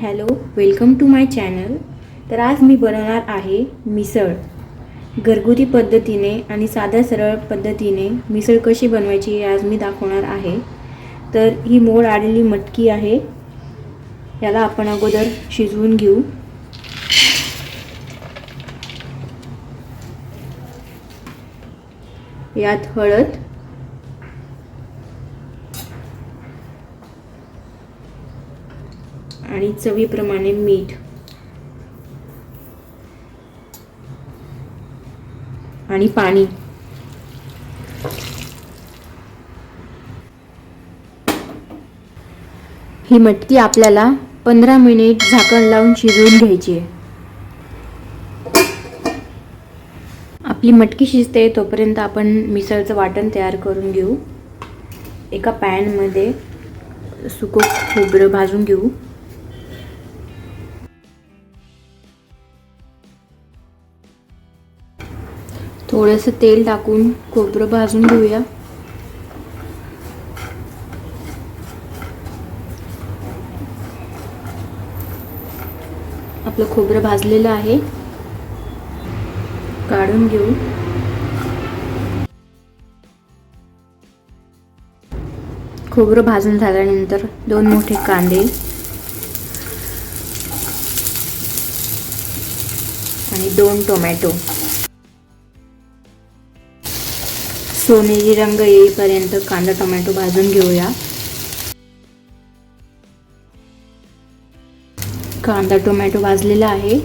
Hello welcome to my channel. तर आज मी बनवणार आहे मिसळ. घरगुती पद्धतीने आणि साध्या सरळ पद्धतीने मिसळ कशी बनवायची हे आज मी दाखवणार आहे. तर ही मोड आलेली मटकी आहे. याला आपण अगोदर शिजवून घेऊ. यात हळद आणि चवीप्रमाणे मीठ. आणि पाणी. ही मटकी आपल्याला पंधरा मिनिट झाकण लावून शिजवून घ्यायची आहे. आपली मटकी शिजते तोपर्यंत आपण मिसळचं वाटण तयार करून घेऊ. एका पॅनमध्ये सुकं खोबरं भाजून घेऊ. थोडंसं तेल टाकून खोबरं भाजून घेऊया. आपलं खोबरं भाजलेलं आहे. काढून घेऊ. खोबरं भाजून झाल्यानंतर दोन मोठे कांदे. आणि दोन टोमॅटो. सोनेरी रंग येईपर्यंत कांदा टोमॅटो भाजून घेऊया. कांदा टोमॅटो भाजलेला आहे.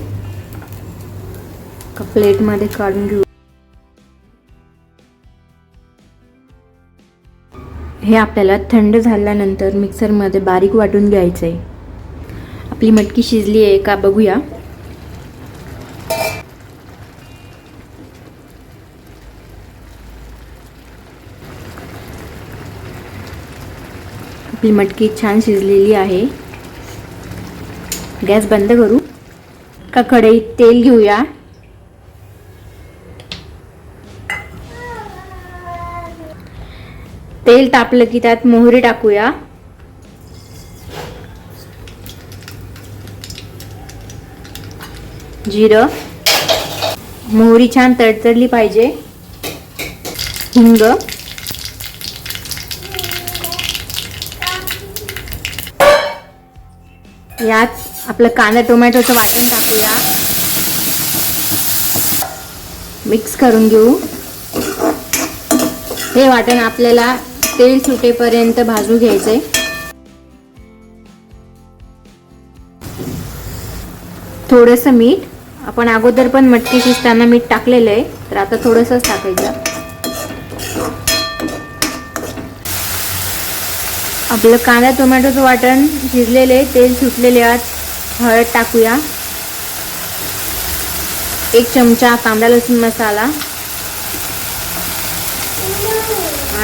का प्लेटमध्ये काढून घेऊ. हे आपल्याला थंड झाल्यानंतर मिक्सरमध्ये बारीक वाटून घ्यायचं आहे आपली मटकी शिजली आहे का बघूया. आपली मटकी छान शिजलेली आहे. गॅस बंद करू. का कढईत तेल घेऊया. तेल तापलं की त्यात मोहरी टाकूया. जिरं. मोहरी छान तडतडली पाहिजे. हिंग. यात आपलं कांदा टोमॅटोचं वाटण टाकूया. मिक्स करून घेऊ. हे वाटण आपल्याला तेल सुटेपर्यंत भाजू घ्यायचंय. थोडंसं मीठ. आपण अगोदर पण मटकी शिजताना मीठ टाकलेलं आहे तर आता थोडंसंच टाकायचं. आपलं कांदा टोमॅटोचं वाटण शिजलेले तेल सुटलेले आत हळद टाकूया. एक चमचा कांदा लसूण मसाला.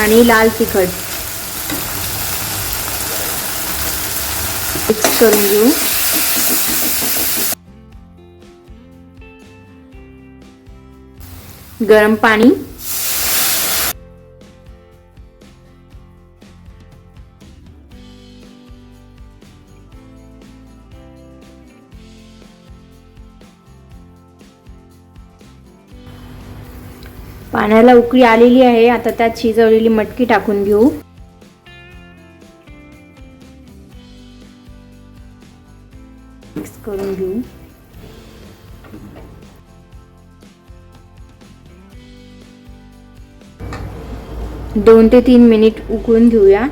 आणि लाल तिखट. मिक्स करून घेऊ. गरम पाणी. पाण्याला उकळी आलेली आहे. आता त्यात शिजवलेली मटकी टाकून घेऊ. मिक्स करून घेऊ. दोन ते तीन मिनिट उकळून घेऊया.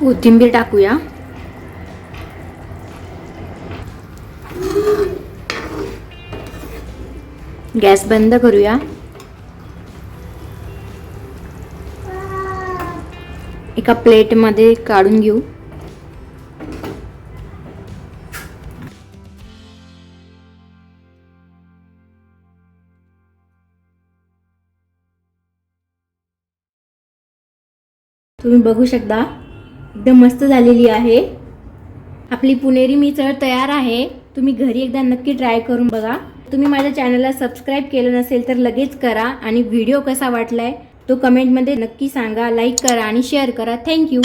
कोथिंबीर टाकूया. गॅस बंद करूया. एका प्लेटमध्ये काढून घेऊ. तुम्ही बघू शकता एकदम मस्त झालेली आहे. आपली पुणेरी मिसळ तयार आहे. तुम्ही घरी एकदा नक्की ट्राय करून बघा. तुम्ही माझ्या चॅनलला सबस्क्राईब केलं नसेल तर लगेच करा आणि व्हिडिओ कसा वाटलाय तो कमेंटमध्ये नक्की सांगा. लाईक करा आणि शेअर करा. थँक्यू